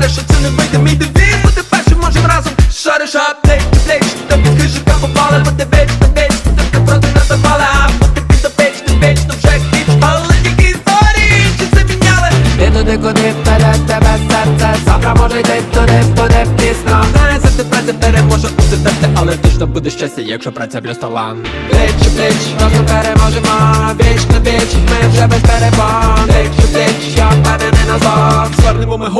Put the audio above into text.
ти що це не вийде мій девіз. Бути першим можем разом шариш аптеки, плеч Та під хижика попали, бути вечно, вечно Ти не проти не давали, а бути підопечно, вечно вже хіч Але тільки історії, чи заміняли Ти туди, куди вперед тебе серце. Завтра може йти туди, буде пізно. Знає, за тебе це переможе усе терти Але точно буде щастя, якщо праця плюс талант Пліч у пліч, разом переможемо